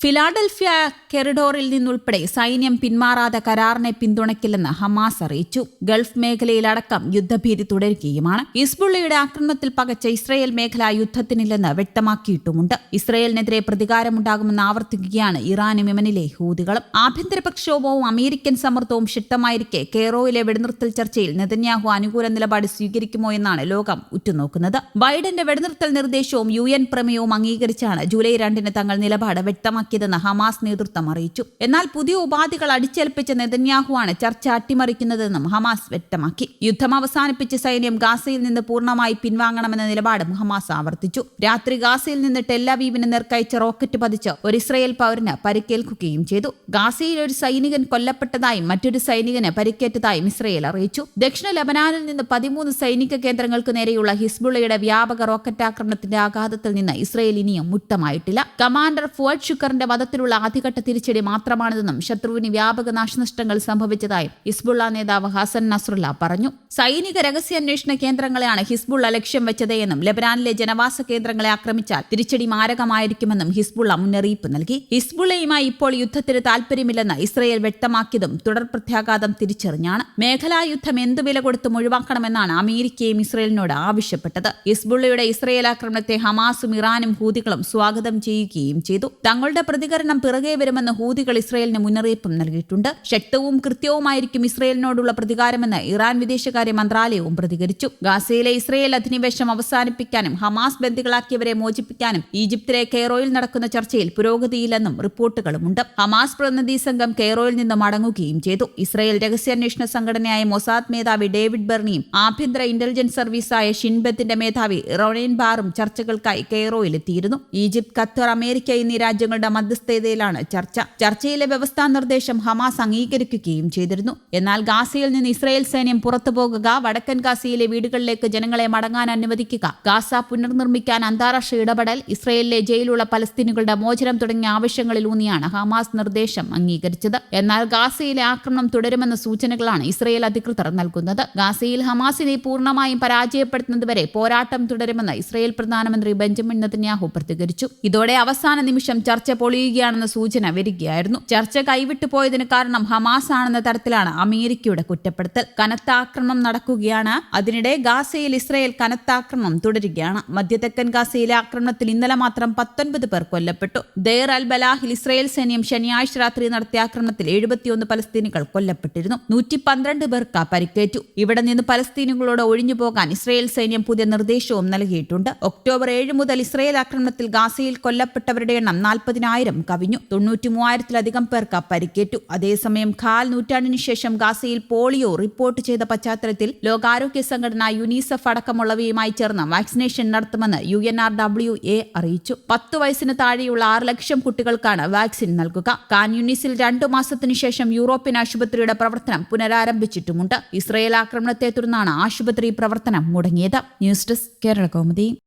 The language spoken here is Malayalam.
ഫിലാഡൽഫിയ കെറിഡോറിൽ നിന്നുൾപ്പെടെ സൈന്യം പിന്മാറാതെ കരാറിനെ പിന്തുണയ്ക്കില്ലെന്ന് ഹമാസ് അറിയിച്ചു. ഗൾഫ് മേഖലയിലടക്കം യുദ്ധഭീതി തുടരുകയുമാണ്. ഇസ്ബുള്ളയുടെ ആക്രമണത്തിൽ പകച്ച ഇസ്രയേൽ മേഖല യുദ്ധത്തിനില്ലെന്ന് വ്യക്തമാക്കിയിട്ടുമുണ്ട്. ഇസ്രയേലിനെതിരെ പ്രതികാരമുണ്ടാകുമെന്ന് ആവർത്തിക്കുകയാണ് ഇറാനും യമനിലെ ഹൂതികളും. ആഭ്യന്തര പ്രക്ഷോഭവും അമേരിക്കൻ സമ്മർദ്ദവും ശക്തമായിരിക്കെ കെയറോയിലെ വെടിനിർത്തൽ ചർച്ചയിൽ നെതന്യാഹു അനുകൂല നിലപാട് സ്വീകരിക്കുമോ എന്നാണ് ലോകം ഉറ്റുനോക്കുന്നത്. ബൈഡന്റെ വെടിനിർത്തൽ നിർദ്ദേശവും യു എൻ പ്രമേയവും അംഗീകരിച്ചാണ് ജൂലൈ രണ്ടിന് തങ്ങൾ നിലപാട് വ്യക്തമാക്കിയതെന്ന് ഹമാസ് നേതൃത്വം അറിയിച്ചു. എന്നാൽ പുതിയ ഉപാധികൾ അടിച്ചേൽപ്പിച്ച നെതന്യാഹുവാണ് ചർച്ച അട്ടിമറിക്കുന്നതെന്നും ഹമാസ് വ്യക്തമാക്കി. യുദ്ധം അവസാനിപ്പിച്ച് സൈന്യം ഗാസയിൽ നിന്ന് പൂർണമായി പിൻവാങ്ങണമെന്ന നിലപാടും ഹമാസ് ആവർത്തിച്ചു. രാത്രി ഗാസയിൽ നിന്ന് ടെല്ലവീവിന് നിർക്കയച്ച റോക്കറ്റ് പതിച്ച് ഒരു ഇസ്രയേൽ പൗരന് പരിക്കേൽക്കുകയും ചെയ്തു. ഗാസയിൽ ഒരു സൈനികൻ കൊല്ലപ്പെട്ടതായും മറ്റൊരു സൈനികന് പരിക്കേറ്റതായും ഇസ്രയേൽ അറിയിച്ചു. ദക്ഷിണ ലബനാനിൽ നിന്ന് പതിമൂന്ന് സൈനിക കേന്ദ്രങ്ങൾക്ക് നേരെയുള്ള ഹിസ്ബുള്ളയുടെ വ്യാപക റോക്കറ്റ് ആക്രമണത്തിന്റെ ആഘാതത്തിൽ നിന്ന് ഇസ്രയേൽ ഇനിയും മുട്ടമായിട്ടില്ല. കമാൻഡർ ഫുവഡ് ഷുക്കറിന്റെ വധത്തിലുള്ള ആദ്യഘട്ട തിരിച്ചടി മാത്രമാണിതെന്നും ശത്രുവിന് വ്യാപക നാശനഷ്ടങ്ങൾ സംഭവിച്ചതായും ഹിസ്ബുള്ള നേതാവ് ഹസൻ നസ്രുല്ല പറഞ്ഞു. സൈനിക രഹസ്യാന്വേഷണ കേന്ദ്രങ്ങളെയാണ് ഹിസ്ബുള്ള ലക്ഷ്യം വെച്ചതെന്നും ലബനാനിലെ ജനവാസ കേന്ദ്രങ്ങളെ ആക്രമിച്ചാൽ തിരിച്ചടി മാരകമായിരിക്കുമെന്നും ഹിസ്ബുള്ള മുന്നറിയിപ്പ് നൽകി. ഹിസ്ബുള്ളയുമായി ഇപ്പോൾ യുദ്ധത്തിന് താൽപര്യമില്ലെന്ന് ഇസ്രയേൽ വ്യക്തമാക്കിയതും തുടർ പ്രത്യാഘാതം തിരിച്ചറിഞ്ഞാണ്. മേഖലാ യുദ്ധം എന്ത് വില കൊടുത്തും ഒഴിവാക്കണമെന്നാണ് അമേരിക്കയും ഇസ്രയേലിനോട് ആവശ്യപ്പെട്ടത്. ഹിസ്ബുള്ളയുടെ ഇസ്രയേൽ ആക്രമണത്തെ ഹമാസും ഇറാനും ഹൂതികളും സ്വാഗതം ചെയ്യുകയും ചെയ്തു. തങ്ങളുടെ പ്രതികരണം പിറകെ വരുമെന്ന് ഹൂതികൾ ഇസ്രയേലിന് മുന്നറിയിപ്പും നൽകിയിട്ടുണ്ട്. ശക്തവും കൃത്യവുമായിരിക്കും ഇസ്രയേലിനോടുള്ള പ്രതികാരമെന്ന് ഇറാൻ വിദേശകാര്യ മന്ത്രാലയവും പ്രതികരിച്ചു. ഗാസയിലെ ഇസ്രയേൽ അധിനിവേശം അവസാനിപ്പിക്കാനും ഹമാസ് ബന്ദികളാക്കിയവരെ മോചിപ്പിക്കാനും ഈജിപ്തിലെ കെയ്റോയിൽ നടക്കുന്ന ചർച്ചയിൽ പുരോഗതിയില്ലെന്നും റിപ്പോർട്ടുകളുമുണ്ട്. ഹമാസ് പ്രതിനിധി സംഘം കെയ്റോയിൽ നിന്ന് മടങ്ങുകയും ചെയ്തു. ഇസ്രയേൽ രഹസ്യാന്വേഷണ സംഘടനയായ മൊസാദ് മേധാവി ഡേവിഡ് ബെർണിയും ആഭ്യന്തര ഇന്റലിജൻസ് സർവീസായ ഷിൻബത്തിന്റെ മേധാവി റൊണേൻ ബാറും ചർച്ചകൾക്കായി കെയ്റോയിലെത്തിയിരുന്നു. ഈജിപ്ത് ഖത്തർ അമേരിക്ക എന്നീ രാജ്യങ്ങളുടെ മധ്യസ്ഥതയിലാണ് ചർച്ച. ചർച്ചയിലെ വ്യവസ്ഥാ നിർദ്ദേശം ഹമാസ് അംഗീകരിക്കുകയും ചെയ്തിരുന്നു. എന്നാൽ ഗാസയിൽ നിന്ന് ഇസ്രായേൽ സൈന്യം പുറത്തുപോകുക വടക്കൻ ഗാസയിലെ വീടുകളിലേക്ക് ജനങ്ങളെ മടങ്ങാൻ അനുവദിക്കുക ഗാസ പുനർനിർമ്മിക്കാൻ അന്താരാഷ്ട്ര ഇടപെടൽ ഇസ്രായേലിലെ ജയിലുള്ള പലസ്തീനുകളുടെ മോചനം തുടങ്ങിയ ആവശ്യങ്ങളിൽ ആവശ്യങ്ങളിലൂന്നിയാണ് ഹമാസ് നിർദ്ദേശം അംഗീകരിച്ചത്. എന്നാൽ ഗാസയിലെ ആക്രമണം തുടരുമെന്ന സൂചനകളാണ് ഇസ്രായേൽ അധികൃതർ നൽകുന്നത്. ഗാസയിൽ ഹമാസിനെ പൂർണമായും പരാജയപ്പെടുത്തുന്നതുവരെ പോരാട്ടം തുടരുമെന്ന് ഇസ്രായേൽ പ്രധാനമന്ത്രി ബെഞ്ചമിൻ നെതന്യാഹു പ്രതികരിച്ചു. ഇതോടെ അവസാന നിമിഷം ചർച്ച പൊളിയുകയാണെന്ന സൂചന വരികയായിരുന്നു. ചർച്ച കൈവിട്ടു പോയതിന് കാരണം ഹമാസ് ആണെന്ന തരത്തിലാണ് അമേരിക്കയുടെ കുറ്റപ്പെടുത്തൽ. കനത്ത ആക്രമണം നടക്കുകയാണ്. അതിനിടെ ഗാസയിൽ ഇസ്രയേൽ കനത്ത ആക്രമണം തുടരുകയാണ്. മധ്യതെക്കൻ ഗാസയിലെ ആക്രമണത്തിൽ ഇന്നലെ മാത്രം പത്തൊൻപത് പേർ കൊല്ലപ്പെട്ടു. ദെയർ അൽ ബലാഹിൽ ഇസ്രയേൽ സൈന്യം ശനിയാഴ്ച രാത്രി നടത്തിയ ആക്രമണത്തിൽ എഴുപത്തിയൊന്ന് പലസ്തീനികൾ കൊല്ലപ്പെട്ടിരുന്നു. നൂറ്റി പന്ത്രണ്ട് പേർക്ക് പരിക്കേറ്റു. ഇവിടെ നിന്ന് പലസ്തീനുകളോട് ഒഴിഞ്ഞു പോകാൻ ഇസ്രയേൽ സൈന്യം പുതിയ നിർദ്ദേശവും നൽകിയിട്ടുണ്ട്. ഒക്ടോബർ ഏഴ് മുതൽ ഇസ്രയേൽ ആക്രമണത്തിൽ ഗാസയിൽ കൊല്ലപ്പെട്ടവരുടെ എണ്ണം നാൽപ്പതിനായിരം കവിഞ്ഞു. തൊണ്ണൂറ്റി മൂവായിരത്തിലധികം പേർക്ക് പരിക്കേറ്റു. അതേസമയം ഖാൽ നൂറ്റാണ്ടിനു ശേഷം ഗാസയിൽ പോളിയോ റിപ്പോർട്ട് ചെയ്ത പശ്ചാത്തലത്തിൽ ലോകാരോഗ്യ സംഘടന യുനിസെഫ് അടക്കമുള്ളവയുമായി ചേർന്ന് വാക്സിനേഷൻ നടത്തുമെന്ന് U N R W A അറിയിച്ചു. പത്ത് വയസ്സിന് താഴെയുള്ള ആറ് ലക്ഷം കുട്ടികൾക്കാണ് വാക്സിൻ നൽകുക. കാൻ യുനിസിൽ രണ്ടു മാസത്തിനു ശേഷം യൂറോപ്യൻ ആശുപത്രിയുടെ പ്രവർത്തനം പുനരാരംഭിച്ചിട്ടുമുണ്ട്. ഇസ്രയേൽ ആക്രമണത്തെ തുടർന്നാണ് ആശുപത്രി പ്രവർത്തനം മുടങ്ങിയത്. News desk Kerala Kaumudi.